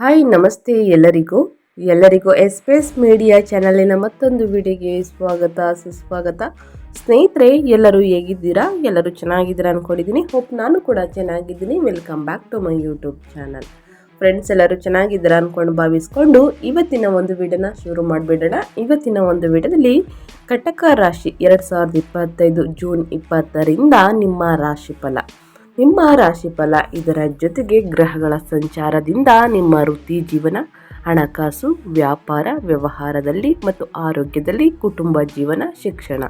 Hi, ನಮಸ್ತೆ ಎಲ್ಲರಿಗೂ. ಎಲ್ಲರಿಗೂ ಎಸ್ಪೇಸ್ ಮೀಡಿಯಾ ಚಾನಲಿನ ಮತ್ತೊಂದು ವಿಡಿಯೋಗೆ ಸ್ವಾಗತ, ಸುಸ್ವಾಗತ. ಸ್ನೇಹಿತರೆ, ಎಲ್ಲರೂ ಹೇಗಿದ್ದೀರಾ? ಎಲ್ಲರೂ ಚೆನ್ನಾಗಿದ್ದೀರಾ ಅಂದ್ಕೊಂಡಿದ್ದೀನಿ ಹೋಪ್ ನಾನು ಕೂಡ ಚೆನ್ನಾಗಿದ್ದೀನಿ. Welcome back to my YouTube channel. Friends, ಎಲ್ಲರೂ ಚೆನ್ನಾಗಿದ್ದೀರಾ ಅಂದ್ಕೊಂಡು ಭಾವಿಸ್ಕೊಂಡು ಇವತ್ತಿನ ಒಂದು ವಿಡಿಯೋನ ಶುರು ಮಾಡಿಬಿಡೋಣ. ಇವತ್ತಿನ ಒಂದು ವಿಡಿಯೋದಲ್ಲಿ ಕಟಕ ರಾಶಿ ಎರಡು ಸಾವಿರದ ಇಪ್ಪತ್ತೈದು ಜೂನ್ ಇಪ್ಪತ್ತರಿಂದ ನಿಮ್ಮ ರಾಶಿ ಫಲ ನಿಮ್ಮ ರಾಶಿಫಲ ಇದರ ಜೊತೆಗೆ ಗ್ರಹಗಳ ಸಂಚಾರದಿಂದ ನಿಮ್ಮ ವೃತ್ತಿ ಜೀವನ, ಹಣಕಾಸು, ವ್ಯಾಪಾರ, ವ್ಯವಹಾರದಲ್ಲಿ ಮತ್ತು ಆರೋಗ್ಯದಲ್ಲಿ ಕುಟುಂಬ ಜೀವನ, ಶಿಕ್ಷಣ.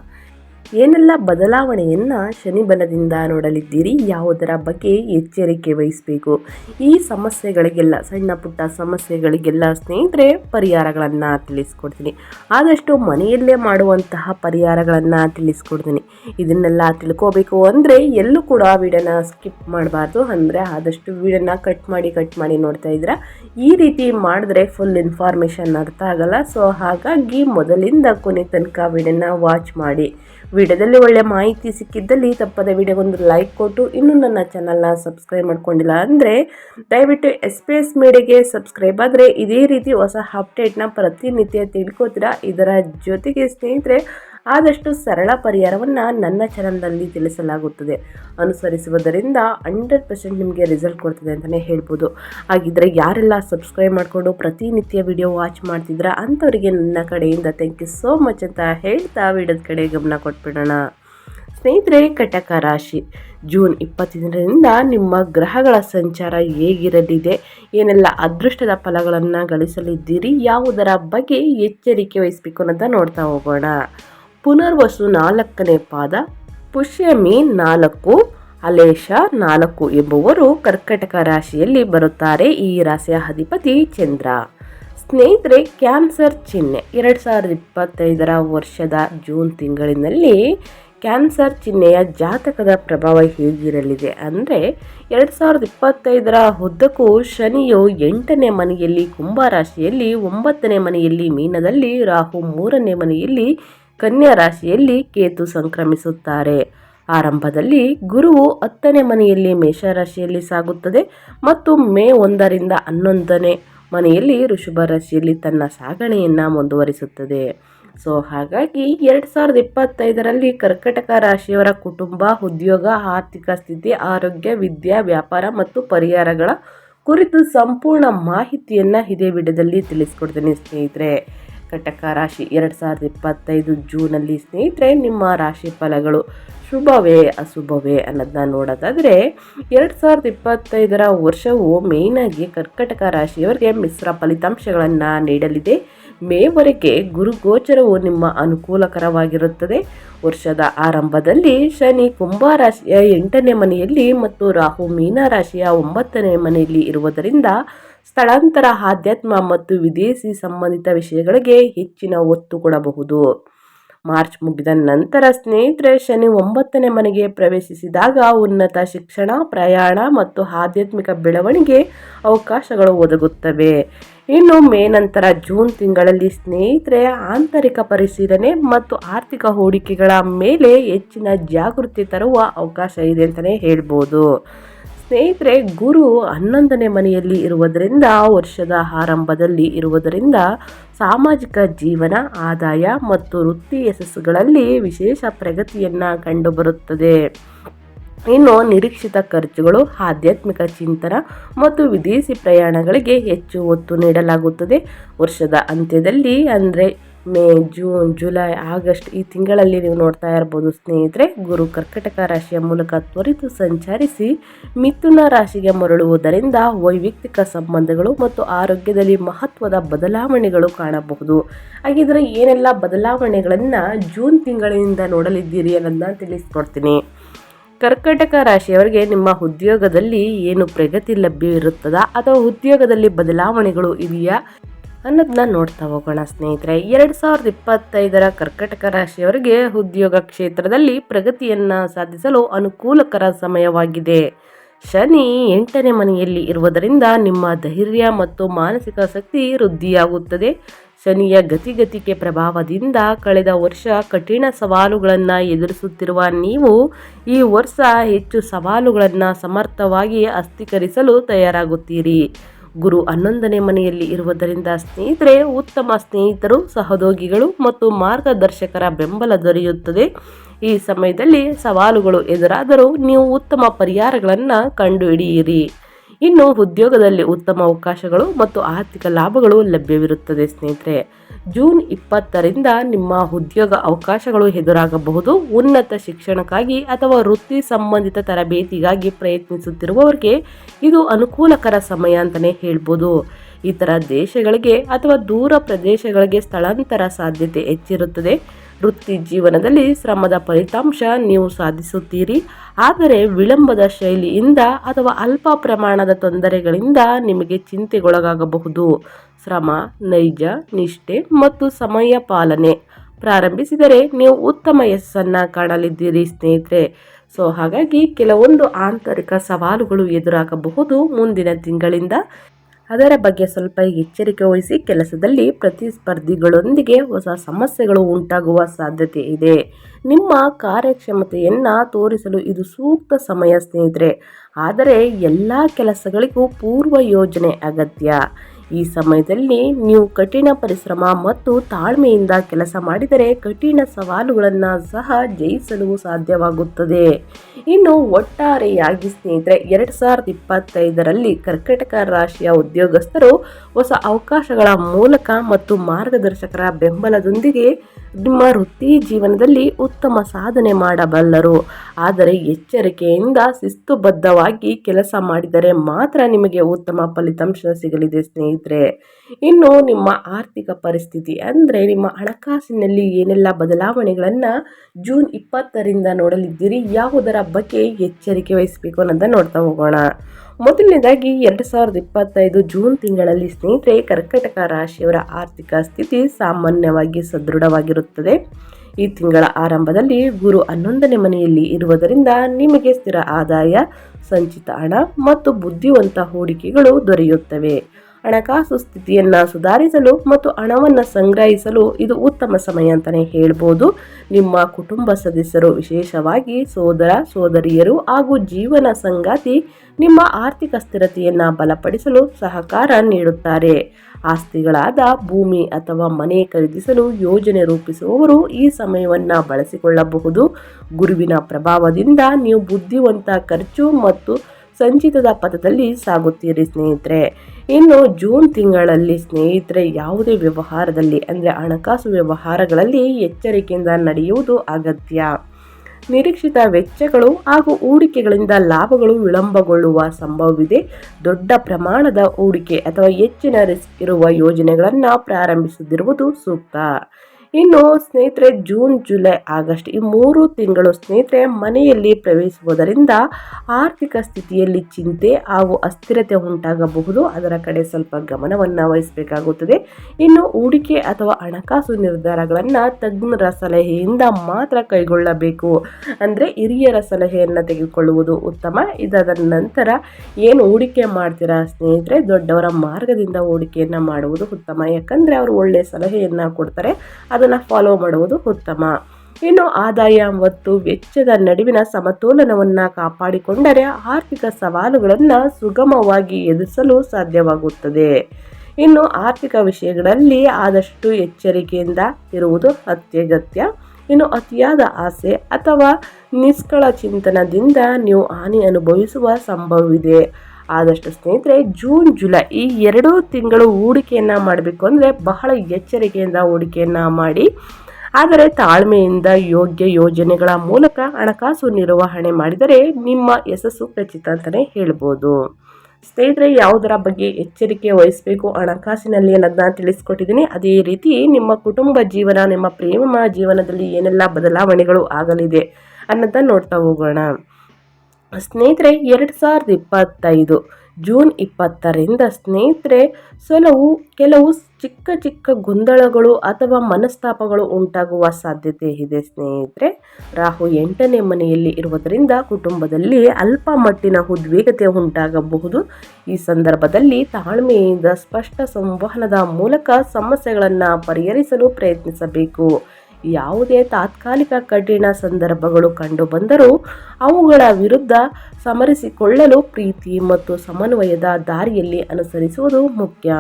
ಏನೆಲ್ಲ ಬದಲಾವಣೆಯನ್ನು ಶನಿ ಬಲದಿಂದ ನೋಡಲಿದ್ದೀರಿ? ಯಾವುದರ ಬಗ್ಗೆ ಎಚ್ಚರಿಕೆ ವಹಿಸಬೇಕು? ಈ ಸಮಸ್ಯೆಗಳಿಗೆಲ್ಲ, ಸಣ್ಣ ಪುಟ್ಟ ಸಮಸ್ಯೆಗಳಿಗೆಲ್ಲ ಸ್ನೇಹಿತರೆ, ಪರಿಹಾರಗಳನ್ನು ತಿಳಿಸ್ಕೊಡ್ತೀನಿ. ಆದಷ್ಟು ಮನೆಯಲ್ಲೇ ಮಾಡುವಂತಹ ಪರಿಹಾರಗಳನ್ನು ತಿಳಿಸ್ಕೊಡ್ತೀನಿ. ಇದನ್ನೆಲ್ಲ ತಿಳ್ಕೋಬೇಕು ಅಂದರೆ ಎಲ್ಲೂ ಕೂಡ ವಿಡಿಯೋನ ಸ್ಕಿಪ್ ಮಾಡಬಾರ್ದು. ಅಂದರೆ ಆದಷ್ಟು ವಿಡಿಯೋನ ಕಟ್ ಮಾಡಿ ಕಟ್ ಮಾಡಿ ನೋಡ್ತಾ ಇದ್ದೀರಾ. ಈ ರೀತಿ ಮಾಡಿದ್ರೆ ಫುಲ್ ಇನ್ಫಾರ್ಮೇಷನ್ ಅರ್ಥ ಆಗಲ್ಲ. ಸೊ ಹಾಗಾಗಿ ಮೊದಲಿಂದ ಕೊನೆ ತನಕ ವಿಡಿಯೋನ ವಾಚ್ ಮಾಡಿ. ವಿಡಿಯೋದಲ್ಲಿ ಒಳ್ಳೆ ಮಾಹಿತಿ ಸಿಕ್ಕಿದ್ದಲ್ಲಿ ತಪ್ಪದ ವಿಡಿಯೋಗೊಂದು ಲೈಕ್ ಕೊಟ್ಟು ಇನ್ನೂ ನನ್ನ ಚಾನಲ್ನ ಸಬ್ಸ್ಕ್ರೈಬ್ ಮಾಡ್ಕೊಂಡಿಲ್ಲ ಅಂದರೆ ದಯವಿಟ್ಟು ಎಸ್ ಪಿ ಎಸ್ ಮೀಡಿಯಾಗೆ ಸಬ್ಸ್ಕ್ರೈಬ್ ಆದರೆ ಇದೇ ರೀತಿ ಹೊಸ ಅಪ್ಡೇಟ್ನ ಪ್ರತಿನಿತ್ಯ ತಿಳ್ಕೊತೀರಾ? ಇದರ ಜೊತೆಗೆ ಸ್ನೇಹಿತರೆ ಆದಷ್ಟು ಸರಳ ಪರಿಹಾರವನ್ನು ನನ್ನ ಚಾನಲ್ನಲ್ಲಿ ತಿಳಿಸಲಾಗುತ್ತದೆ. ಅನುಸರಿಸುವುದರಿಂದ ಹಂಡ್ರೆಡ್ ಪರ್ಸೆಂಟ್ ನಿಮಗೆ ರಿಸಲ್ಟ್ ಕೊಡ್ತದೆ ಅಂತಲೇ ಹೇಳ್ಬೋದು. ಹಾಗಿದ್ರೆ ಯಾರೆಲ್ಲ ಸಬ್ಸ್ಕ್ರೈಬ್ ಮಾಡಿಕೊಂಡು ಪ್ರತಿನಿತ್ಯ ವಿಡಿಯೋ ವಾಚ್ ಮಾಡ್ತಿದ್ರ ಅಂಥವರಿಗೆ ನನ್ನ ಕಡೆಯಿಂದ ಥ್ಯಾಂಕ್ ಯು ಸೋ ಮಚ್ ಅಂತ ಹೇಳ್ತಾ ವಿಡಿಯೋದ ಕಡೆ ಗಮನ ಕೊಟ್ಬಿಡೋಣ. ಸ್ನೇಹಿತರೆ, ಕಟಕ ರಾಶಿ. ಜೂನ್ ಇಪ್ಪತ್ತೈದರಿಂದ ನಿಮ್ಮ ಗ್ರಹಗಳ ಸಂಚಾರ ಹೇಗಿರಲಿದೆ? ಏನೆಲ್ಲ ಅದೃಷ್ಟದ ಫಲಗಳನ್ನು ಗಳಿಸಲಿದ್ದೀರಿ? ಯಾವುದರ ಬಗ್ಗೆ ಎಚ್ಚರಿಕೆ ವಹಿಸಬೇಕು ಅಂತ ನೋಡ್ತಾ ಹೋಗೋಣ. ಪುನರ್ವಸು ನಾಲ್ಕನೇ ಪಾದ, ಪುಷ್ಯಮಿ ನಾಲ್ಕು, ಅಲೇಶ ನಾಲ್ಕು ಎಂಬುವರು ಕರ್ಕಟಕ ರಾಶಿಯಲ್ಲಿ ಬರುತ್ತಾರೆ ಈ ರಾಶಿಯ ಅಧಿಪತಿ ಚಂದ್ರ. ಸ್ನೇಹಿತರೆ, ಕ್ಯಾನ್ಸರ್ ಚಿಹ್ನೆ, ಎರಡು ಸಾವಿರದ ಇಪ್ಪತ್ತೈದರ ವರ್ಷದ ಜೂನ್ ತಿಂಗಳಿನಲ್ಲಿ ಕ್ಯಾನ್ಸರ್ ಚಿಹ್ನೆಯ ಜಾತಕದ ಪ್ರಭಾವ ಹೇಗಿರಲಿದೆ ಅಂದರೆ, ಎರಡು ಸಾವಿರದ ಇಪ್ಪತ್ತೈದರ ಉದ್ದಕ್ಕೂ ಶನಿಯು ಎಂಟನೇ ಮನೆಯಲ್ಲಿ ಕುಂಭ ರಾಶಿಯಲ್ಲಿ, ಒಂಬತ್ತನೇ ಮನೆಯಲ್ಲಿ ಮೀನದಲ್ಲಿ, ರಾಹು ಮೂರನೇ ಮನೆಯಲ್ಲಿ ಕನ್ಯಾ ರಾಶಿಯಲ್ಲಿ ಕೇತು ಸಂಕ್ರಮಿಸುತ್ತಾರೆ. ಆರಂಭದಲ್ಲಿ ಗುರುವು ಹತ್ತನೇ ಮನೆಯಲ್ಲಿ ಮೇಷರಾಶಿಯಲ್ಲಿ ಸಾಗುತ್ತದೆ ಮತ್ತು ಮೇ ಒಂದರಿಂದ ಹನ್ನೊಂದನೇ ಮನೆಯಲ್ಲಿ ಋಷಭ ರಾಶಿಯಲ್ಲಿ ತನ್ನ ಸಾಗಣೆಯನ್ನು ಮುಂದುವರಿಸುತ್ತದೆ. ಸೊ, ಹಾಗಾಗಿ ಎರಡು ಸಾವಿರದ ಇಪ್ಪತ್ತೈದರಲ್ಲಿ ಕರ್ಕಟಕ ರಾಶಿಯವರ ಕುಟುಂಬ, ಉದ್ಯೋಗ, ಆರ್ಥಿಕ ಸ್ಥಿತಿ, ಆರೋಗ್ಯ, ವಿದ್ಯಾ, ವ್ಯಾಪಾರ ಮತ್ತು ಪರಿಹಾರಗಳ ಕುರಿತು ಸಂಪೂರ್ಣ ಮಾಹಿತಿಯನ್ನು ಇದೇ ವಿಡಿಯೋದಲ್ಲಿ ತಿಳಿಸ್ಕೊಡ್ತೀನಿ ಸ್ನೇಹಿತರೆ. ಕಟಕ ರಾಶಿ ಎರಡು ಸಾವಿರದ ಇಪ್ಪತ್ತೈದು ಜೂನಲ್ಲಿ ಸ್ನೇಹಿತರೆ, ನಿಮ್ಮ ರಾಶಿ ಫಲಗಳು ಶುಭವೇ ಅಶುಭವೇ ಅನ್ನೋದನ್ನ ನೋಡೋದಾದರೆ, ಎರಡು ಸಾವಿರದ ಇಪ್ಪತ್ತೈದರ ವರ್ಷವು ಮೇಯ್ನಾಗಿ ಕರ್ಕಟಕ ರಾಶಿಯವರಿಗೆ ಮಿಶ್ರ ಫಲಿತಾಂಶಗಳನ್ನು ನೀಡಲಿದೆ. ಮೇವರೆಗೆ ಗುರುಗೋಚರವು ನಿಮ್ಮ ಅನುಕೂಲಕರವಾಗಿರುತ್ತದೆ. ವರ್ಷದ ಆರಂಭದಲ್ಲಿ ಶನಿ ಕುಂಭ ರಾಶಿಯ ಎಂಟನೇ ಮನೆಯಲ್ಲಿ ಮತ್ತು ರಾಹು ಮೀನ ರಾಶಿಯ ಒಂಬತ್ತನೇ ಮನೆಯಲ್ಲಿ ಇರುವುದರಿಂದ ಸ್ಥಳಾಂತರ, ಆಧ್ಯಾತ್ಮ ಮತ್ತು ವಿದೇಶಿ ಸಂಬಂಧಿತ ವಿಷಯಗಳಿಗೆ ಹೆಚ್ಚಿನ ಒತ್ತು ಕೊಡಬಹುದು. ಮಾರ್ಚ್ ಮುಗಿದ ನಂತರ ಸ್ನೇಹಿತರೆ, ಶನಿ ಒಂಬತ್ತನೇ ಮನೆಗೆ ಪ್ರವೇಶಿಸಿದಾಗ ಉನ್ನತ ಶಿಕ್ಷಣ, ಪ್ರಯಾಣ ಮತ್ತು ಆಧ್ಯಾತ್ಮಿಕ ಬೆಳವಣಿಗೆ ಅವಕಾಶಗಳು ಒದಗುತ್ತವೆ. ಇನ್ನು ಮೇ ನಂತರ ಜೂನ್ ತಿಂಗಳಲ್ಲಿ ಸ್ನೇಹಿತರೆ, ಆಂತರಿಕ ಪರಿಶೀಲನೆ ಮತ್ತು ಆರ್ಥಿಕ ಹೂಡಿಕೆಗಳ ಮೇಲೆ ಹೆಚ್ಚಿನ ಜಾಗೃತಿ ತರುವ ಅವಕಾಶ ಇದೆ ಅಂತಲೇ ಹೇಳ್ಬೋದು. ಸ್ನೇಹಿತರೆ, ಗುರು ಹನ್ನೊಂದನೇ ಮನೆಯಲ್ಲಿ ಇರುವುದರಿಂದ, ವರ್ಷದ ಆರಂಭದಲ್ಲಿ ಇರುವುದರಿಂದ ಸಾಮಾಜಿಕ ಜೀವನ, ಆದಾಯ ಮತ್ತು ವೃತ್ತಿ ಯಶಸ್ಸುಗಳಲ್ಲಿ ವಿಶೇಷ ಪ್ರಗತಿಯನ್ನು ಕಂಡುಬರುತ್ತದೆ. ಇನ್ನು ನಿರೀಕ್ಷಿತ ಖರ್ಚುಗಳು, ಆಧ್ಯಾತ್ಮಿಕ ಚಿಂತನ ಮತ್ತು ವಿದೇಶಿ ಪ್ರಯಾಣಗಳಿಗೆ ಹೆಚ್ಚು ಒತ್ತು ನೀಡಲಾಗುತ್ತದೆ. ವರ್ಷದ ಅಂತ್ಯದಲ್ಲಿ ಅಂದರೆ ಮೇ, ಜೂನ್, ಜುಲೈ, ಆಗಸ್ಟ್ ಈ ತಿಂಗಳಲ್ಲಿ ನೀವು ನೋಡ್ತಾ ಇರ್ಬೋದು ಸ್ನೇಹಿತರೆ. ಗುರು ಕರ್ಕಟಕ ರಾಶಿಯ ಮೂಲಕ ತ್ವರಿತ ಸಂಚರಿಸಿ ಮಿಥುನ ರಾಶಿಗೆ ಮರಳುವುದರಿಂದ ವೈಯಕ್ತಿಕ ಸಂಬಂಧಗಳು ಮತ್ತು ಆರೋಗ್ಯದಲ್ಲಿ ಮಹತ್ವದ ಬದಲಾವಣೆಗಳು ಕಾಣಬಹುದು. ಹಾಗಿದ್ರೆ ಏನೆಲ್ಲ ಬದಲಾವಣೆಗಳನ್ನು ಜೂನ್ ತಿಂಗಳಿಂದ ನೋಡಲಿದ್ದೀರಿ ಅನ್ನೋದನ್ನ ತಿಳಿಸ್ಕೊಡ್ತೀನಿ. ಕರ್ಕಟಕ ರಾಶಿಯವರಿಗೆ ನಿಮ್ಮ ಉದ್ಯೋಗದಲ್ಲಿ ಏನು ಪ್ರಗತಿ ಲಭ್ಯವಿರುತ್ತದಾ ಅಥವಾ ಉದ್ಯೋಗದಲ್ಲಿ ಬದಲಾವಣೆಗಳು ಇದೆಯಾ ಅನ್ನೋದನ್ನ ನೋಡ್ತಾ ಹೋಗೋಣ ಸ್ನೇಹಿತರೆ. ಎರಡು ಸಾವಿರದ ಇಪ್ಪತ್ತೈದರ ಕರ್ಕಟಕ ರಾಶಿಯವರಿಗೆ ಉದ್ಯೋಗ ಕ್ಷೇತ್ರದಲ್ಲಿ ಪ್ರಗತಿಯನ್ನು ಸಾಧಿಸಲು ಅನುಕೂಲಕರ ಸಮಯವಾಗಿದೆ. ಶನಿ ಎಂಟನೇ ಮನೆಯಲ್ಲಿ ಇರುವುದರಿಂದ ನಿಮ್ಮ ಧೈರ್ಯ ಮತ್ತು ಮಾನಸಿಕ ಶಕ್ತಿ ವೃದ್ಧಿಯಾಗುತ್ತದೆ. ಶನಿಯ ಗತಿಗತಿಕೆ ಪ್ರಭಾವದಿಂದ ಕಳೆದ ವರ್ಷ ಕಠಿಣ ಸವಾಲುಗಳನ್ನು ಎದುರಿಸುತ್ತಿರುವ ನೀವು ಈ ವರ್ಷ ಹೆಚ್ಚು ಸವಾಲುಗಳನ್ನು ಸಮರ್ಥವಾಗಿ ಅಸ್ಥೀಕರಿಸಲು ತಯಾರಾಗುತ್ತೀರಿ. ಗುರು ಹನ್ನೊಂದನೇ ಮನೆಯಲ್ಲಿ ಇರುವುದರಿಂದ ಸ್ನೇಹಿತರೆ, ಉತ್ತಮ ಸ್ನೇಹಿತರು, ಸಹೋದ್ಯೋಗಿಗಳು ಮತ್ತು ಮಾರ್ಗದರ್ಶಕರ ಬೆಂಬಲ ದೊರೆಯುತ್ತದೆ. ಈ ಸಮಯದಲ್ಲಿ ಸವಾಲುಗಳು ಎದುರಾದರೂ ನೀವು ಉತ್ತಮ ಪರಿಹಾರಗಳನ್ನು ಕಂಡುಹಿಡಿಯಿರಿ. ಇನ್ನು ಉದ್ಯೋಗದಲ್ಲಿ ಉತ್ತಮ ಅವಕಾಶಗಳು ಮತ್ತು ಆರ್ಥಿಕ ಲಾಭಗಳು ಲಭ್ಯವಿರುತ್ತದೆ ಸ್ನೇಹಿತರೆ. ಜೂನ್ ಇಪ್ಪತ್ತರಿಂದ ನಿಮ್ಮ ಉದ್ಯೋಗ ಅವಕಾಶಗಳು ಎದುರಾಗಬಹುದು. ಉನ್ನತ ಶಿಕ್ಷಣಕ್ಕಾಗಿ ಅಥವಾ ವೃತ್ತಿ ಸಂಬಂಧಿತ ತರಬೇತಿಗಾಗಿ ಪ್ರಯತ್ನಿಸುತ್ತಿರುವವರಿಗೆ ಇದು ಅನುಕೂಲಕರ ಸಮಯ ಅಂತಲೇ ಹೇಳ್ಬೋದು. ಇತರ ದೇಶಗಳಿಗೆ ಅಥವಾ ದೂರ ಪ್ರದೇಶಗಳಿಗೆ ಸ್ಥಳಾಂತರ ಸಾಧ್ಯತೆ ಹೆಚ್ಚಿರುತ್ತದೆ. ವೃತ್ತಿ ಜೀವನದಲ್ಲಿ ಶ್ರಮದ ಫಲಿತಾಂಶ ನೀವು ಸಾಧಿಸುತ್ತೀರಿ. ಆದರೆ ವಿಳಂಬದ ಶೈಲಿಯಿಂದ ಅಥವಾ ಅಲ್ಪ ಪ್ರಮಾಣದ ತೊಂದರೆಗಳಿಂದ ನಿಮಗೆ ಚಿಂತೆಗೊಳಗಾಗಬಹುದು. ಶ್ರಮ, ನೈಜ, ನಿಷ್ಠೆ ಮತ್ತು ಸಮಯ ಪಾಲನೆ. ಪ್ರಾರಂಭಿಸಿದರೆ ನೀವು ಉತ್ತಮ ಯಶಸ್ಸನ್ನು ಕಾಣಲಿದ್ದೀರಿ ಸ್ನೇಹಿತರೆ. ಸೊ, ಹಾಗಾಗಿ ಕೆಲವೊಂದು ಆಂತರಿಕ ಸವಾಲುಗಳು ಎದುರಾಗಬಹುದು ಮುಂದಿನ ತಿಂಗಳಿಂದ. ಅದರ ಬಗ್ಗೆ ಸ್ವಲ್ಪ ಎಚ್ಚರಿಕೆ ವಹಿಸಿ ಕೆಲಸದಲ್ಲಿ ಪ್ರತಿಸ್ಪರ್ಧಿಗಳೊಂದಿಗೆ ಹೊಸ ಸಮಸ್ಯೆಗಳು ಉಂಟಾಗುವ ಸಾಧ್ಯತೆ ಇದೆ. ನಿಮ್ಮ ಕಾರ್ಯಕ್ಷಮತೆಯನ್ನು ತೋರಿಸಲು ಇದು ಸೂಕ್ತ ಸಮಯ ಸ್ನೇಹಿತರೆ. ಆದರೆ ಎಲ್ಲ ಕೆಲಸಗಳಿಗೂ ಪೂರ್ವ ಯೋಜನೆ ಅಗತ್ಯ. ಈ ಸಮಯದಲ್ಲಿ ನೀವು ಕಠಿಣ ಪರಿಶ್ರಮ ಮತ್ತು ತಾಳ್ಮೆಯಿಂದ ಕೆಲಸ ಮಾಡಿದರೆ ಕಠಿಣ ಸವಾಲುಗಳನ್ನು ಸಹ ಜಯಿಸಲು ಸಾಧ್ಯವಾಗುತ್ತದೆ. ಇನ್ನು ಒಟ್ಟಾರೆಯಾಗಿ ಸ್ನೇಹಿತರೆ, ಎರಡು ಸಾವಿರದ ಇಪ್ಪತ್ತೈದರಲ್ಲಿ ಕರ್ಕಟಕ ರಾಶಿಯ ಉದ್ಯೋಗಸ್ಥರು ಹೊಸ ಅವಕಾಶಗಳ ಮೂಲಕ ಮತ್ತು ಮಾರ್ಗದರ್ಶಕರ ಬೆಂಬಲದೊಂದಿಗೆ ನಿಮ್ಮ ವೃತ್ತಿ ಜೀವನದಲ್ಲಿ ಉತ್ತಮ ಸಾಧನೆ ಮಾಡಬಲ್ಲರು. ಆದರೆ ಎಚ್ಚರಿಕೆಯಿಂದ ಶಿಸ್ತುಬದ್ಧವಾಗಿ ಕೆಲಸ ಮಾಡಿದರೆ ಮಾತ್ರ ನಿಮಗೆ ಉತ್ತಮ ಫಲಿತಾಂಶ ಸಿಗಲಿದೆ ಸ್ನೇಹಿತರೆ. ಇನ್ನು ನಿಮ್ಮ ಆರ್ಥಿಕ ಪರಿಸ್ಥಿತಿ ಅಂದರೆ ನಿಮ್ಮ ಹಣಕಾಸಿನಲ್ಲಿ ಏನೆಲ್ಲ ಬದಲಾವಣೆಗಳನ್ನು ಜೂನ್ ಇಪ್ಪತ್ತರಿಂದ ನೋಡಲಿದ್ದೀರಿ, ಯಾವುದರ ಬಗ್ಗೆ ಎಚ್ಚರಿಕೆ ವಹಿಸಬೇಕು ಅನ್ನೋದನ್ನು ನೋಡ್ತಾ ಹೋಗೋಣ. ಮೊದಲನೇದಾಗಿ ಎರಡು ಸಾವಿರದ ಇಪ್ಪತ್ತೈದು ಜೂನ್ ತಿಂಗಳಲ್ಲಿ ಸ್ನೇಹಿತರೆ, ಕರ್ಕಟಕ ರಾಶಿಯವರ ಆರ್ಥಿಕ ಸ್ಥಿತಿ ಸಾಮಾನ್ಯವಾಗಿ ಸದೃಢವಾಗಿರುತ್ತದೆ. ಈ ತಿಂಗಳ ಆರಂಭದಲ್ಲಿ ಗುರು ಹನ್ನೊಂದನೇ ಮನೆಯಲ್ಲಿ ಇರುವುದರಿಂದ ನಿಮಗೆ ಸ್ಥಿರ ಆದಾಯ, ಸಂಚಿತ ಹಣ ಮತ್ತು ಬುದ್ಧಿವಂತ ಹೂಡಿಕೆಗಳು ದೊರೆಯುತ್ತವೆ. ಹಣಕಾಸು ಸ್ಥಿತಿಯನ್ನು ಸುಧಾರಿಸಲು ಮತ್ತು ಹಣವನ್ನು ಸಂಗ್ರಹಿಸಲು ಇದು ಉತ್ತಮ ಸಮಯ ಅಂತಲೇ ಹೇಳ್ಬೋದು. ನಿಮ್ಮ ಕುಟುಂಬ ಸದಸ್ಯರು ವಿಶೇಷವಾಗಿ ಸೋದರ, ಸೋದರಿಯರು ಹಾಗೂ ಜೀವನ ಸಂಗಾತಿ ನಿಮ್ಮ ಆರ್ಥಿಕ ಸ್ಥಿರತೆಯನ್ನು ಬಲಪಡಿಸಲು ಸಹಕಾರ ನೀಡುತ್ತಾರೆ. ಆಸ್ತಿಗಳಾದ ಭೂಮಿ ಅಥವಾ ಮನೆ ಖರೀದಿಸಲು ಯೋಜನೆ ರೂಪಿಸುವವರು ಈ ಸಮಯವನ್ನು ಬಳಸಿಕೊಳ್ಳಬಹುದು. ಗುರುವಿನ ಪ್ರಭಾವದಿಂದ ನೀವು ಬುದ್ಧಿವಂತ, ಖರ್ಚು ಮತ್ತು ಸಂಚಿತದ ಪಥದಲ್ಲಿ ಸಾಗುತ್ತೀರಿ ಸ್ನೇಹಿತರೆ. ಇನ್ನು ಜೂನ್ ತಿಂಗಳಲ್ಲಿ ಸ್ನೇಹಿತರೆ, ಯಾವುದೇ ವ್ಯವಹಾರದಲ್ಲಿ, ಅಂದರೆ ಹಣಕಾಸು ವ್ಯವಹಾರಗಳಲ್ಲಿ ಎಚ್ಚರಿಕೆಯಿಂದ ನಡೆಯುವುದು ಅಗತ್ಯ. ನಿರೀಕ್ಷಿತ ವೆಚ್ಚಗಳು ಹಾಗೂ ಹೂಡಿಕೆಗಳಿಂದ ಲಾಭಗಳು ವಿಳಂಬಗೊಳ್ಳುವ ಸಂಭವವಿದೆ. ದೊಡ್ಡ ಪ್ರಮಾಣದ ಹೂಡಿಕೆ ಅಥವಾ ಹೆಚ್ಚಿನ ರಿಸ್ಕ್ ಇರುವ ಯೋಜನೆಗಳನ್ನು ಪ್ರಾರಂಭಿಸದಿರುವುದು ಸೂಕ್ತ. ಇನ್ನು ಸ್ನೇಹಿತರೆ, ಜೂನ್, ಜುಲೈ, ಆಗಸ್ಟ್ ಈ ಮೂರು ತಿಂಗಳು ಸ್ನೇಹಿತರೆ ಮನೆಯಲ್ಲಿ ಪ್ರವೇಶಿಸುವುದರಿಂದ ಆರ್ಥಿಕ ಸ್ಥಿತಿಯಲ್ಲಿ ಚಿಂತೆ ಹಾಗೂ ಅಸ್ಥಿರತೆ ಉಂಟಾಗಬಹುದು. ಅದರ ಕಡೆ ಸ್ವಲ್ಪ ಗಮನವನ್ನು ವಹಿಸಬೇಕಾಗುತ್ತದೆ. ಇನ್ನು ಹೂಡಿಕೆ ಅಥವಾ ಹಣಕಾಸು ನಿರ್ಧಾರಗಳನ್ನು ತಜ್ಞರ ಸಲಹೆಯಿಂದ ಮಾತ್ರ ಕೈಗೊಳ್ಳಬೇಕು. ಅಂದರೆ ಹಿರಿಯರ ಸಲಹೆಯನ್ನು ತೆಗೆದುಕೊಳ್ಳುವುದು ಉತ್ತಮ. ಇದಾದ ನಂತರ ಏನು ಹೂಡಿಕೆ ಮಾಡ್ತೀರಾ ಸ್ನೇಹಿತರೆ, ದೊಡ್ಡವರ ಮಾರ್ಗದಿಂದ ಹೂಡಿಕೆಯನ್ನು ಮಾಡುವುದು ಉತ್ತಮ. ಯಾಕಂದರೆ ಅವರು ಒಳ್ಳೆಯ ಸಲಹೆಯನ್ನು ಕೊಡ್ತಾರೆ. ಅದನ್ನು ಫಾಲೋ ಮಾಡುವುದು ಉತ್ತಮ. ಇನ್ನು ಆದಾಯ ಮತ್ತು ವೆಚ್ಚದ ನಡುವಿನ ಸಮತೋಲನವನ್ನು ಕಾಪಾಡಿಕೊಂಡರೆ ಆರ್ಥಿಕ ಸವಾಲುಗಳನ್ನು ಸುಗಮವಾಗಿ ಎದುರಿಸಲು ಸಾಧ್ಯವಾಗುತ್ತದೆ. ಇನ್ನು ಆರ್ಥಿಕ ವಿಷಯಗಳಲ್ಲಿ ಆದಷ್ಟು ಎಚ್ಚರಿಕೆಯಿಂದ ಇರುವುದು ಅತ್ಯಗತ್ಯ. ಇನ್ನು ಅತಿಯಾದ ಆಸೆ ಅಥವಾ ನಿಷ್ಕಳ ಚಿಂತನದಿಂದ ನೀವು ಹಾನಿ ಅನುಭವಿಸುವ ಸಂಭವವಿದೆ. ಆದಷ್ಟು ಸ್ನೇಹಿತರೆ, ಜೂನ್, ಜುಲೈ ಈ ಎರಡೂ ತಿಂಗಳು ಹೂಡಿಕೆಯನ್ನು ಮಾಡಬೇಕು ಅಂದರೆ ಬಹಳ ಎಚ್ಚರಿಕೆಯಿಂದ ಹೂಡಿಕೆಯನ್ನು ಮಾಡಿ, ಆದರೆ ತಾಳ್ಮೆಯಿಂದ ಯೋಗ್ಯ ಯೋಜನೆಗಳ ಮೂಲಕ ಹಣಕಾಸು ನಿರ್ವಹಣೆ ಮಾಡಿದರೆ ನಿಮ್ಮ ಯಶಸ್ಸು ಖಚಿತ ಅಂತಲೇ ಹೇಳ್ಬೋದು. ಸ್ನೇಹಿತರೆ, ಯಾವುದರ ಬಗ್ಗೆ ಎಚ್ಚರಿಕೆ ವಹಿಸಬೇಕು, ಹಣಕಾಸಿನಲ್ಲಿ ಅನ್ನೋದನ್ನ ತಿಳಿಸ್ಕೊಟ್ಟಿದ್ದೀನಿ. ಅದೇ ರೀತಿ ನಿಮ್ಮ ಕುಟುಂಬ ಜೀವನ, ನಿಮ್ಮ ಪ್ರೇಮ ಜೀವನದಲ್ಲಿ ಏನೆಲ್ಲ ಬದಲಾವಣೆಗಳು ಆಗಲಿದೆ ಅನ್ನೋದನ್ನ ನೋಡ್ತಾ ಹೋಗೋಣ. ಸ್ನೇಹಿತರೆ, ಎರಡು ಸಾವಿರದ ಇಪ್ಪತ್ತೈದು ಜೂನ್ ಇಪ್ಪತ್ತರಿಂದ ಸ್ನೇಹಿತರೆ ಕೆಲವು ಕೆಲವು ಚಿಕ್ಕ ಚಿಕ್ಕ ಗೊಂದಲಗಳು ಅಥವಾ ಮನಸ್ತಾಪಗಳು ಉಂಟಾಗುವ ಸಾಧ್ಯತೆ ಇದೆ ಸ್ನೇಹಿತರೆ. ರಾಹು ಎಂಟನೇ ಮನೆಯಲ್ಲಿ ಇರುವುದರಿಂದ ಕುಟುಂಬದಲ್ಲಿ ಅಲ್ಪ ಮಟ್ಟಿನ ಉದ್ವೇಗತೆ ಉಂಟಾಗಬಹುದು. ಈ ಸಂದರ್ಭದಲ್ಲಿ ತಾಳ್ಮೆಯಿಂದ ಸ್ಪಷ್ಟ ಸಂವಹನದ ಮೂಲಕ ಸಮಸ್ಯೆಗಳನ್ನು ಪರಿಹರಿಸಲು ಪ್ರಯತ್ನಿಸಬೇಕು. ಯಾವುದೇ ತಾತ್ಕಾಲಿಕ ಕಠಿಣ ಸಂದರ್ಭಗಳು ಕಂಡುಬಂದರೂ ಅವುಗಳ ವಿರುದ್ಧ ಸಮರಿಸಿಕೊಳ್ಳಲು ಪ್ರೀತಿ ಮತ್ತು ಸಮನ್ವಯದ ದಾರಿಯಲ್ಲಿ ಅನುಸರಿಸುವುದು ಮುಖ್ಯ.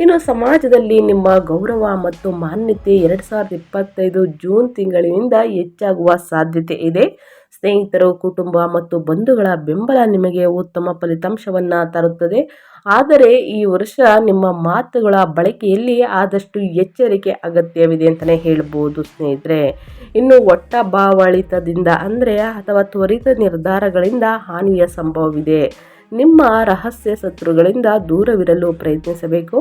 ಇನ್ನು ಸಮಾಜದಲ್ಲಿ ನಿಮ್ಮ ಗೌರವ ಮತ್ತು ಮಾನ್ಯತೆ ಎರಡು ಸಾವಿರದ ಇಪ್ಪತ್ತೈದು ಜೂನ್ ತಿಂಗಳಿನಿಂದ ಹೆಚ್ಚಾಗುವ ಸಾಧ್ಯತೆ ಇದೆ. ಸ್ನೇಹಿತರು, ಕುಟುಂಬ ಮತ್ತು ಬಂಧುಗಳ ಬೆಂಬಲ ನಿಮಗೆ ಉತ್ತಮ ಫಲಿತಾಂಶವನ್ನು ತರುತ್ತದೆ. ಆದರೆ ಈ ವರ್ಷ ನಿಮ್ಮ ಮಾತುಗಳ ಬಳಕೆಯಲ್ಲಿ ಆದಷ್ಟು ಎಚ್ಚರಿಕೆ ಅಗತ್ಯವಿದೆ ಅಂತಲೇ ಹೇಳ್ಬೋದು ಸ್ನೇಹಿತರೆ. ಇನ್ನು ಒಟ್ಟ ಬಾವಳಿತದಿಂದ ಅಂದರೆ ಅಥವಾ ತ್ವರಿತ ನಿರ್ಧಾರಗಳಿಂದ ಹಾನಿಯ ಸಂಭವವಿದೆ. ನಿಮ್ಮ ರಹಸ್ಯ ಶತ್ರುಗಳಿಂದ ದೂರವಿರಲು ಪ್ರಯತ್ನಿಸಬೇಕು.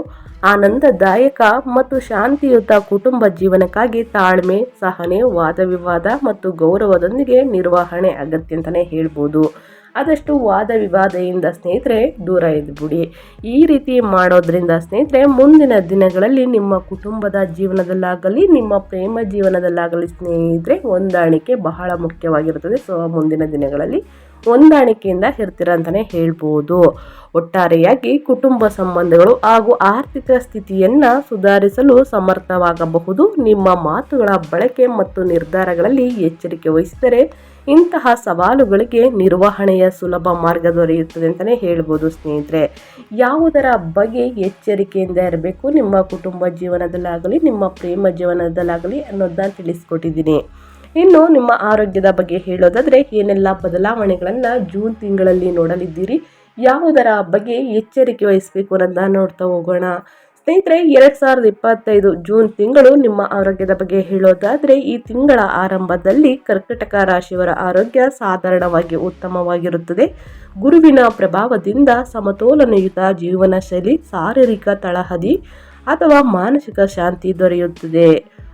ಆನಂದದಾಯಕ ಮತ್ತು ಶಾಂತಿಯುತ ಕುಟುಂಬ ಜೀವನಕ್ಕಾಗಿ ತಾಳ್ಮೆ, ಸಹನೆ, ವಾದವಿವಾದ ಮತ್ತು ಗೌರವದೊಂದಿಗೆ ನಿರ್ವಹಣೆ ಅಗತ್ಯ ಅಂತಲೇ ಹೇಳ್ಬೋದು. ಆದಷ್ಟು ವಾದ ವಿವಾದದಿಂದ ಸ್ನೇಹಿತರೆ ದೂರ ಇದ್ಬಿಡಿ. ಈ ರೀತಿ ಮಾಡೋದ್ರಿಂದ ಸ್ನೇಹಿತರೆ ಮುಂದಿನ ದಿನಗಳಲ್ಲಿ ನಿಮ್ಮ ಕುಟುಂಬದ ಜೀವನದಲ್ಲಾಗಲಿ, ನಿಮ್ಮ ಪ್ರೇಮ ಜೀವನದಲ್ಲಾಗಲಿ ಸ್ನೇಹಿತರೆ ಹೊಂದಾಣಿಕೆ ಬಹಳ ಮುಖ್ಯವಾಗಿರುತ್ತದೆ. ಸೊ ಮುಂದಿನ ದಿನಗಳಲ್ಲಿ ಹೊಂದಾಣಿಕೆಯಿಂದ ಇರ್ತೀರ ಅಂತಲೇ ಹೇಳ್ಬೋದು. ಒಟ್ಟಾರೆಯಾಗಿ ಕುಟುಂಬ ಸಂಬಂಧಗಳು ಹಾಗೂ ಆರ್ಥಿಕ ಸ್ಥಿತಿಯನ್ನು ಸುಧಾರಿಸಲು ಸಮರ್ಥವಾಗಬಹುದು. ನಿಮ್ಮ ಮಾತುಗಳ ಬಳಕೆ ಮತ್ತು ನಿರ್ಧಾರಗಳಲ್ಲಿ ಎಚ್ಚರಿಕೆ ವಹಿಸಿದರೆ ಇಂತಹ ಸವಾಲುಗಳಿಗೆ ನಿರ್ವಹಣೆಯ ಸುಲಭ ಮಾರ್ಗ ದೊರೆಯುತ್ತದೆ ಅಂತಲೇ ಹೇಳ್ಬೋದು ಸ್ನೇಹಿತರೆ. ಯಾವುದರ ಬಗ್ಗೆ ಎಚ್ಚರಿಕೆಯಿಂದ ಇರಬೇಕು? ನಿಮ್ಮ ಕುಟುಂಬ ಜೀವನದಲ್ಲಾಗಲಿ, ನಿಮ್ಮ ಪ್ರೇಮ ಜೀವನದಲ್ಲಾಗಲಿ ಅನ್ನೋದನ್ನ ತಿಳಿಸ್ಕೊಟ್ಟಿದ್ದೀನಿ. ಇನ್ನು ನಿಮ್ಮ ಆರೋಗ್ಯದ ಬಗ್ಗೆ ಹೇಳೋದಾದರೆ ಏನೆಲ್ಲ ಬದಲಾವಣೆಗಳನ್ನು ಜೂನ್ ತಿಂಗಳಲ್ಲಿ ನೋಡಲಿದ್ದೀರಿ? ಯಾವುದರ ಬಗ್ಗೆ ಎಚ್ಚರಿಕೆ ವಹಿಸಬೇಕು ಅನ್ನೋದನ್ನ ನೋಡ್ತಾ ಹೋಗೋಣ. ಸ್ನೇಹಿತರೆ, ಎರಡು ಸಾವಿರದ ಇಪ್ಪತ್ತೈದು ಜೂನ್ ತಿಂಗಳು ನಿಮ್ಮ ಆರೋಗ್ಯದ ಬಗ್ಗೆ ಹೇಳೋದಾದರೆ ಈ ತಿಂಗಳ ಆರಂಭದಲ್ಲಿ ಕರ್ಕಟಕ ರಾಶಿಯವರ ಆರೋಗ್ಯ ಸಾಧಾರಣವಾಗಿ ಉತ್ತಮವಾಗಿರುತ್ತದೆ. ಗುರುವಿನ ಪ್ರಭಾವದಿಂದ ಸಮತೋಲನಯುತ ಜೀವನ ಶೈಲಿ ಶಾರೀರಿಕ ತಳಹದಿ ಅಥವಾ ಮಾನಸಿಕ ಶಾಂತಿ ದೊರೆಯುತ್ತದೆ.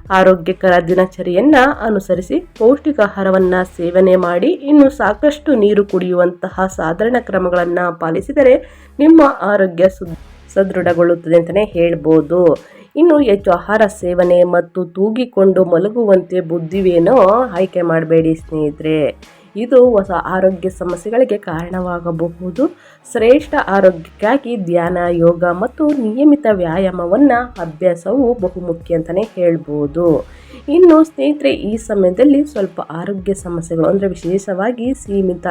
ಆರೋಗ್ಯಕರ ದಿನಚರಿಯನ್ನ ಅನುಸರಿಸಿ ಪೌಷ್ಟಿಕ ಆಹಾರವನ್ನು ಸೇವನೆ ಮಾಡಿ ಇನ್ನು ಸಾಕಷ್ಟು ನೀರು ಕುಡಿಯುವಂತಹ ಸಾಧಾರಣ ಕ್ರಮಗಳನ್ನು ಪಾಲಿಸಿದರೆ ನಿಮ್ಮ ಆರೋಗ್ಯ ಸುದ್ ಸದೃಢಗೊಳ್ಳುತ್ತದೆ ಅಂತಲೇ ಹೇಳ್ಬೋದು. ಇನ್ನು ಹೆಚ್ಚು ಆಹಾರ ಸೇವನೆ ಮತ್ತು ತೂಗಿಕೊಂಡು ಮಲಗುವಂತೆ ಬುದ್ಧಿವೇನೋ ಆಯ್ಕೆ ಮಾಡಬೇಡಿ ಸ್ನೇಹಿತರೆ. ಇದು ಹೊಸ ಆರೋಗ್ಯ ಸಮಸ್ಯೆಗಳಿಗೆ ಕಾರಣವಾಗಬಹುದು. ಶ್ರೇಷ್ಠ ಆರೋಗ್ಯಕ್ಕಾಗಿ ಧ್ಯಾನ, ಯೋಗ ಮತ್ತು ನಿಯಮಿತ ವ್ಯಾಯಾಮವನ್ನು ಅಭ್ಯಾಸವು ಬಹುಮುಖ್ಯ ಅಂತಲೇ ಹೇಳ್ಬೋದು. ಇನ್ನು ಸ್ನೇಹಿತರೆ, ಈ ಸಮಯದಲ್ಲಿ ಸ್ವಲ್ಪ ಆರೋಗ್ಯ ಸಮಸ್ಯೆಗಳು ಅಂದರೆ ವಿಶೇಷವಾಗಿ ಸೀಮಿತ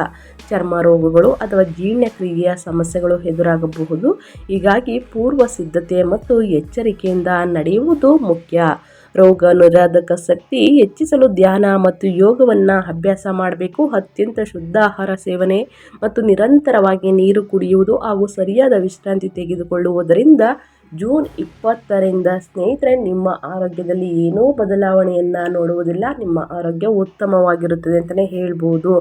ಚರ್ಮ ರೋಗಗಳು ಅಥವಾ ಜೀರ್ಣಕ್ರಿಯೆಯ ಸಮಸ್ಯೆಗಳು ಎದುರಾಗಬಹುದು. ಹೀಗಾಗಿ ಪೂರ್ವ ಸಿದ್ಧತೆ ಮತ್ತು ಎಚ್ಚರಿಕೆಯಿಂದ ನಡೆಯುವುದು ಮುಖ್ಯ. ರೋಗ ನಿರೋಧಕ ಶಕ್ತಿ ಹೆಚ್ಚಿಸಲು ಧ್ಯಾನ ಮತ್ತು ಯೋಗವನ್ನು ಅಭ್ಯಾಸ ಮಾಡಬೇಕು. ಅತ್ಯಂತ ಶುದ್ಧ ಆಹಾರ ಸೇವನೆ ಮತ್ತು ನಿರಂತರವಾಗಿ ನೀರು ಕುಡಿಯುವುದು ಹಾಗೂ ಸರಿಯಾದ ವಿಶ್ರಾಂತಿ ತೆಗೆದುಕೊಳ್ಳುವುದರಿಂದ ಜೂನ್ ಇಪ್ಪತ್ತರಿಂದ ಸ್ನೇಹಿತರೆ, ನಿಮ್ಮ ಆರೋಗ್ಯದಲ್ಲಿ ಏನೂ ಬದಲಾವಣೆಯನ್ನು ನೋಡುವುದಿಲ್ಲ. ನಿಮ್ಮ ಆರೋಗ್ಯ ಉತ್ತಮವಾಗಿರುತ್ತದೆ ಅಂತಲೇ ಹೇಳ್ಬೋದು.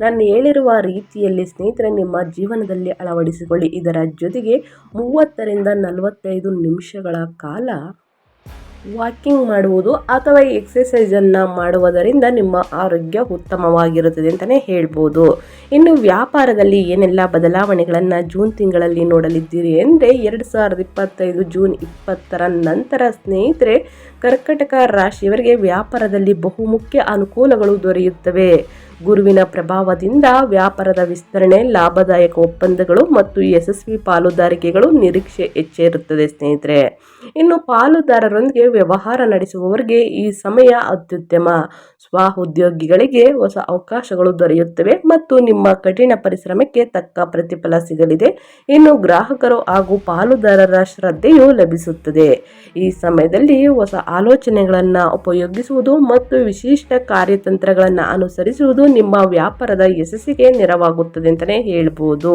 ನಾನು ಹೇಳಿರುವ ರೀತಿಯಲ್ಲಿ ಸ್ನೇಹಿತರೆ, ನಿಮ್ಮ ಜೀವನದಲ್ಲಿ ಅಳವಡಿಸಿಕೊಳ್ಳಿ. ಇದರ ಜೊತೆಗೆ ಮೂವತ್ತರಿಂದ ನಲವತ್ತೈದು ನಿಮಿಷಗಳ ಕಾಲ ವಾಕಿಂಗ್ ಮಾಡುವುದು ಅಥವಾ ಎಕ್ಸಸೈಸನ್ನು ಮಾಡುವುದರಿಂದ ನಿಮ್ಮ ಆರೋಗ್ಯ ಉತ್ತಮವಾಗಿರುತ್ತದೆ ಅಂತಲೇ ಹೇಳ್ಬೋದು. ಇನ್ನು ವ್ಯಾಪಾರದಲ್ಲಿ ಏನೆಲ್ಲ ಬದಲಾವಣೆಗಳನ್ನು ಜೂನ್ ತಿಂಗಳಲ್ಲಿ ನೋಡಲಿದ್ದೀರಿ ಅಂದರೆ ಎರಡು ಸಾವಿರದ ಇಪ್ಪತ್ತೈದು ಜೂನ್ ಇಪ್ಪತ್ತರ ನಂತರ ಸ್ನೇಹಿತರೆ ಕರ್ಕಟಕ ರಾಶಿಯವರಿಗೆ ವ್ಯಾಪಾರದಲ್ಲಿ ಬಹುಮುಖ್ಯ ಅನುಕೂಲಗಳು ದೊರೆಯುತ್ತವೆ. ಗುರುವಿನ ಪ್ರಭಾವದಿಂದ ವ್ಯಾಪಾರದ ವಿಸ್ತರಣೆ, ಲಾಭದಾಯಕ ಒಪ್ಪಂದಗಳು ಮತ್ತು ಯಶಸ್ವಿ ಪಾಲುದಾರಿಕೆಗಳು ನಿರೀಕ್ಷೆ ಹೆಚ್ಚೇರುತ್ತದೆ ಸ್ನೇಹಿತರೆ. ಇನ್ನು ಪಾಲುದಾರರೊಂದಿಗೆ ವ್ಯವಹಾರ ನಡೆಸುವವರಿಗೆ ಈ ಸಮಯ ಅತ್ಯುತ್ತಮ. ಸ್ವ ಉದ್ಯೋಗಿಗಳಿಗೆ ಹೊಸ ಅವಕಾಶಗಳು ದೊರೆಯುತ್ತವೆ ಮತ್ತು ನಿಮ್ಮ ಕಠಿಣ ಪರಿಶ್ರಮಕ್ಕೆ ತಕ್ಕ ಪ್ರತಿಫಲ ಸಿಗಲಿದೆ. ಇನ್ನು ಗ್ರಾಹಕರು ಹಾಗೂ ಪಾಲುದಾರರ ಶ್ರದ್ಧೆಯು ಲಭಿಸುತ್ತದೆ. ಈ ಸಮಯದಲ್ಲಿ ಹೊಸ ಆಲೋಚನೆಗಳನ್ನು ಉಪಯೋಗಿಸುವುದು ಮತ್ತು ವಿಶಿಷ್ಟ ಕಾರ್ಯತಂತ್ರಗಳನ್ನು ಅನುಸರಿಸುವುದು ನಿಮ್ಮ ವ್ಯಾಪಾರದ ಯಶಸ್ಸಿಗೆ ನೆರವಾಗುತ್ತದೆ ಅಂತಲೇ ಹೇಳ್ಬೋದು.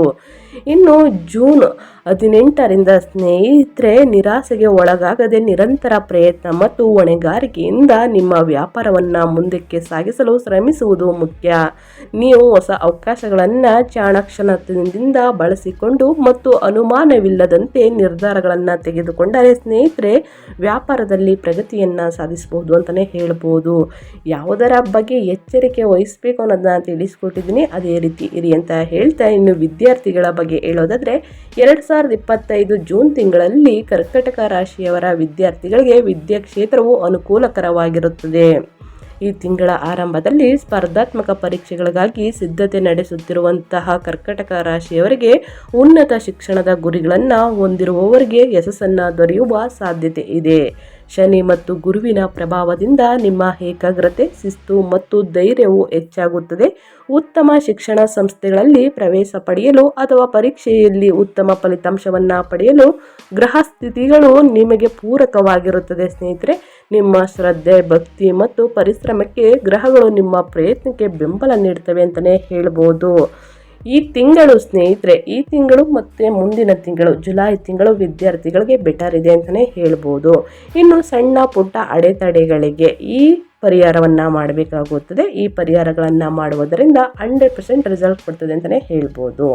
ಇನ್ನು ಜೂನ್ ಹದಿನೆಂಟರಿಂದ ಸ್ನೇಹಿತರೆ, ನಿರಾಸೆಗೆ ಒಳಗಾಗದೆ ನಿರಂತರ ಪ್ರಯತ್ನ ಮತ್ತು ಹೊಣೆಗಾರಿಕೆಯಿಂದ ನಿಮ್ಮ ವ್ಯಾಪಾರವನ್ನು ಮುಂದಕ್ಕೆ ಸಾಗಿಸಲು ಶ್ರಮಿಸುವುದು ಮುಖ್ಯ. ನೀವು ಹೊಸ ಅವಕಾಶಗಳನ್ನು ಚಾಣಕ್ಷಣದಿಂದ ಬಳಸಿಕೊಂಡು ಮತ್ತು ಅನುಮಾನವಿಲ್ಲದಂತೆ ನಿರ್ಧಾರಗಳನ್ನು ತೆಗೆದುಕೊಂಡರೆ ಸ್ನೇಹಿತರೆ, ವ್ಯಾಪಾರದಲ್ಲಿ ಪ್ರಗತಿಯನ್ನು ಸಾಧಿಸಬಹುದು ಅಂತಲೇ ಹೇಳ್ಬೋದು. ಯಾವುದರ ಬಗ್ಗೆ ಎಚ್ಚರಿಕೆ ವಹಿಸಬೇಕು ಅನ್ನೋದನ್ನ ತಿಳಿಸ್ಕೊಟ್ಟಿದ್ದೀನಿ. ಅದೇ ರೀತಿ ಇರಿ ಅಂತ ಹೇಳ್ತಾ ಇನ್ನು ವಿದ್ಯಾರ್ಥಿಗಳ ಬಗ್ಗೆ ಹೇಳೋದಾದರೆ, ಎರಡು ಸಾವಿರದ ಇಪ್ಪತ್ತೈದು ಜೂನ್ ತಿಂಗಳಲ್ಲಿ ಕರ್ಕಟಕ ರಾಶಿಯವರ ವಿದ್ಯಾರ್ಥಿಗಳಿಗೆ ವಿದ್ಯಾ ಕ್ಷೇತ್ರವು ಅನುಕೂಲಕರವಾಗಿರುತ್ತದೆ. ಈ ತಿಂಗಳ ಆರಂಭದಲ್ಲಿ ಸ್ಪರ್ಧಾತ್ಮಕ ಪರೀಕ್ಷೆಗಳಿಗಾಗಿ ಸಿದ್ಧತೆ ನಡೆಸುತ್ತಿರುವಂತಹ ಕರ್ಕಟಕ ರಾಶಿಯವರಿಗೆ ಉನ್ನತ ಶಿಕ್ಷಣದ ಗುರಿಗಳನ್ನು ಹೊಂದಿರುವವರಿಗೆ ಯಶಸ್ಸನ್ನು ದೊರೆಯುವ ಸಾಧ್ಯತೆ ಇದೆ. ಶನಿ ಮತ್ತು ಗುರುವಿನ ಪ್ರಭಾವದಿಂದ ನಿಮ್ಮ ಏಕಾಗ್ರತೆ, ಶಿಸ್ತು ಮತ್ತು ಧೈರ್ಯವು ಹೆಚ್ಚಾಗುತ್ತದೆ. ಉತ್ತಮ ಶಿಕ್ಷಣ ಸಂಸ್ಥೆಗಳಲ್ಲಿ ಪ್ರವೇಶ ಪಡೆಯಲು ಅಥವಾ ಪರೀಕ್ಷೆಯಲ್ಲಿ ಉತ್ತಮ ಫಲಿತಾಂಶವನ್ನು ಪಡೆಯಲು ಗ್ರಹ ಸ್ಥಿತಿಗಳು ನಿಮಗೆ ಪೂರಕವಾಗಿರುತ್ತದೆ ಸ್ನೇಹಿತರೆ. ನಿಮ್ಮ ಶ್ರದ್ಧೆ, ಭಕ್ತಿ ಮತ್ತು ಪರಿಶ್ರಮಕ್ಕೆ ಗ್ರಹಗಳು ನಿಮ್ಮ ಪ್ರಯತ್ನಕ್ಕೆ ಬೆಂಬಲ ನೀಡ್ತವೆ ಅಂತಲೇ ಹೇಳ್ಬೋದು. ಈ ತಿಂಗಳು ಸ್ನೇಹಿತರೆ, ಈ ತಿಂಗಳು ಮತ್ತು ಮುಂದಿನ ತಿಂಗಳು, ಜುಲೈ ತಿಂಗಳು ವಿದ್ಯಾರ್ಥಿಗಳಿಗೆ ಬೆಟರ್ ಇದೆ ಅಂತಲೇ ಹೇಳ್ಬೋದು. ಇನ್ನು ಸಣ್ಣ ಪುಟ್ಟ ಅಡೆತಡೆಗಳಿಗೆ ಈ ಪರಿಹಾರವನ್ನು ಮಾಡಬೇಕಾಗುತ್ತದೆ. ಈ ಪರಿಹಾರಗಳನ್ನು ಮಾಡುವುದರಿಂದ ಹಂಡ್ರೆಡ್ ಪರ್ಸೆಂಟ್ ರಿಸಲ್ಟ್ ಕೊಡ್ತದೆ ಅಂತಲೇ ಹೇಳ್ಬೋದು.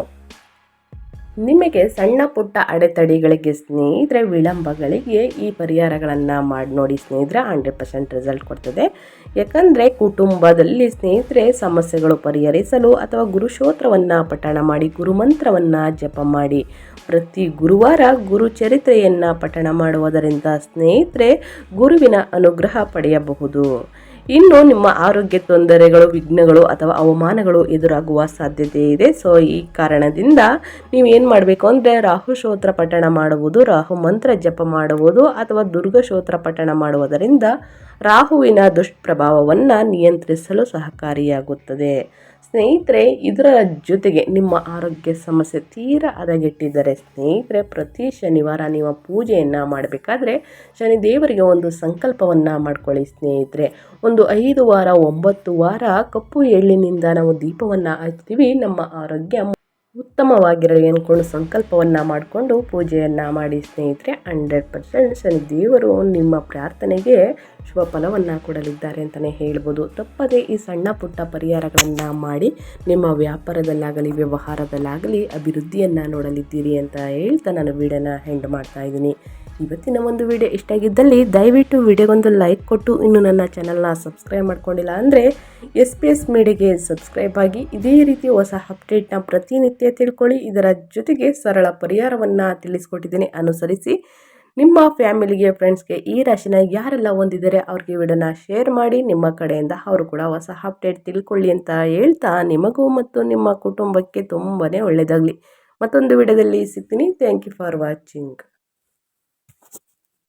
ನಿಮಗೆ ಸಣ್ಣ ಪುಟ್ಟ ಅಡೆತಡೆಗಳಿಗೆ ಸ್ನೇಹಿತರೆ, ವಿಳಂಬಗಳಿಗೆ ಈ ಪರಿಹಾರಗಳನ್ನು ಮಾಡಿ ನೋಡಿ ಸ್ನೇಹಿತರೆ ಹಂಡ್ರೆಡ್ ಪರ್ಸೆಂಟ್ ರಿಸಲ್ಟ್ ಕೊಡ್ತದೆ. ಯಾಕಂದರೆ ಕುಟುಂಬದಲ್ಲಿ ಸ್ನೇಹಿತರೆ, ಸಮಸ್ಯೆಗಳು ಪರಿಹರಿಸಲು ಅಥವಾ ಗುರುಶೋತ್ರವನ್ನು ಪಠಣ ಮಾಡಿ ಗುರುಮಂತ್ರವನ್ನು ಜಪ ಮಾಡಿ, ಪ್ರತಿ ಗುರುವಾರ ಗುರು ಚರಿತ್ರೆಯನ್ನು ಪಠಣ ಮಾಡುವುದರಿಂದ ಸ್ನೇಹಿತರೆ, ಗುರುವಿನ ಅನುಗ್ರಹ ಪಡೆಯಬಹುದು. ಇನ್ನು ನಿಮ್ಮ ಆರೋಗ್ಯ ತೊಂದರೆಗಳು, ವಿಘ್ನಗಳು ಅಥವಾ ಅವಮಾನಗಳು ಎದುರಾಗುವ ಸಾಧ್ಯತೆ ಇದೆ. ಸೊ ಈ ಕಾರಣದಿಂದ ನೀವು ಏನು ಮಾಡಬೇಕು ಅಂದರೆ ರಾಹು ಶ್ರೋತ್ರ ಪಠಣ ಮಾಡುವುದು, ರಾಹು ಮಂತ್ರ ಜಪ ಮಾಡುವುದು ಅಥವಾ ದುರ್ಗ ಶ್ರೋತ್ರ ಪಠಣ ಮಾಡುವುದರಿಂದ ರಾಹುವಿನ ದುಷ್ಪ್ರಭಾವವನ್ನು ನಿಯಂತ್ರಿಸಲು ಸಹಕಾರಿಯಾಗುತ್ತದೆ. ಸ್ನೇಹಿತರೆ, ಇದರ ಜೊತೆಗೆ ನಿಮ್ಮ ಆರೋಗ್ಯ ಸಮಸ್ಯೆ ತೀರಾ ಹದಗೆಟ್ಟಿದ್ದರೆ ಸ್ನೇಹಿತರೆ, ಪ್ರತಿ ಶನಿವಾರ ನೀವು ಪೂಜೆಯನ್ನು ಮಾಡಬೇಕಾದ್ರೆ ಶನಿದೇವರಿಗೆ ಒಂದು ಸಂಕಲ್ಪವನ್ನು ಮಾಡ್ಕೊಳ್ಳಿ ಸ್ನೇಹಿತರೆ. ಒಂದು ಐದು ವಾರ, ಒಂಬತ್ತು ವಾರ ಕಪ್ಪು ಎಳ್ಳಿನಿಂದ ನಾವು ದೀಪವನ್ನು ಹಚ್ತೀವಿ. ನಮ್ಮ ಆರೋಗ್ಯ ಉತ್ತಮವಾಗಿರಲಿ ಅಂದ್ಕೊಂಡು ಸಂಕಲ್ಪವನ್ನು ಮಾಡಿಕೊಂಡು ಪೂಜೆಯನ್ನು ಮಾಡಿ ಸ್ನೇಹಿತರೆ, ಹಂಡ್ರೆಡ್ ಪರ್ಸೆಂಟ್ ಶನಿ ದೇವರು ನಿಮ್ಮ ಪ್ರಾರ್ಥನೆಗೆ ಶುಭ ಫಲವನ್ನು ಕೊಡಲಿದ್ದಾರೆ ಅಂತಲೇ ಹೇಳ್ಬೋದು. ತಪ್ಪದೇ ಈ ಸಣ್ಣ ಪುಟ್ಟ ಪರಿಹಾರಗಳನ್ನು ಮಾಡಿ ನಿಮ್ಮ ವ್ಯಾಪಾರದಲ್ಲಾಗಲಿ, ವ್ಯವಹಾರದಲ್ಲಾಗಲಿ ಅಭಿವೃದ್ಧಿಯನ್ನು ನೋಡಲಿದ್ದೀರಿ ಅಂತ ಹೇಳ್ತಾ ನಾನು ವೀಡಿಯೋನ ಹೆಂಡ್ ಮಾಡ್ತಾ ಇದ್ದೀನಿ. ಇವತ್ತಿನ ಒಂದು ವಿಡಿಯೋ ಇಷ್ಟ ಆಗಿದ್ದಲ್ಲಿ ದಯವಿಟ್ಟು ವಿಡಿಯೋಗೊಂದು ಲೈಕ್ ಕೊಟ್ಟು ಇನ್ನು ನನ್ನ ಚಾನಲ್ನ ಸಬ್ಸ್ಕ್ರೈಬ್ ಮಾಡ್ಕೊಂಡಿಲ್ಲ ಅಂದರೆ ಎಸ್ ಪಿ ಎಸ್ ಮೀಡಿಯಾಗೆ ಸಬ್ಸ್ಕ್ರೈಬ್ ಆಗಿ ಇದೇ ರೀತಿ ಹೊಸ ಅಪ್ಡೇಟ್ನ ಪ್ರತಿನಿತ್ಯ ತಿಳ್ಕೊಳ್ಳಿ. ಇದರ ಜೊತೆಗೆ ಸರಳ ಪರಿಹಾರವನ್ನು ತಿಳಿಸ್ಕೊಟ್ಟಿದ್ದೀನಿ. ಅನುಸರಿಸಿ ನಿಮ್ಮ ಫ್ಯಾಮಿಲಿಗೆ ಫ್ರೆಂಡ್ಸ್ಗೆ ಈ ರಾಶಿನ ಯಾರೆಲ್ಲ ಹೊಂದಿದ್ದಾರೆ ಅವ್ರಿಗೆ ವಿಡಿಯೋನ ಶೇರ್ ಮಾಡಿ. ನಿಮ್ಮ ಕಡೆಯಿಂದ ಅವರು ಕೂಡ ಹೊಸ ಅಪ್ಡೇಟ್ ತಿಳ್ಕೊಳ್ಳಿ ಅಂತ ಹೇಳ್ತಾ ನಿಮಗೂ ಮತ್ತು ನಿಮ್ಮ ಕುಟುಂಬಕ್ಕೆ ತುಂಬಾ ಒಳ್ಳೆಯದಾಗಲಿ ಮತ್ತೊಂದು ವಿಡಿಯೋದಲ್ಲಿ ಸಿಗ್ತೀನಿ. Thank you for watching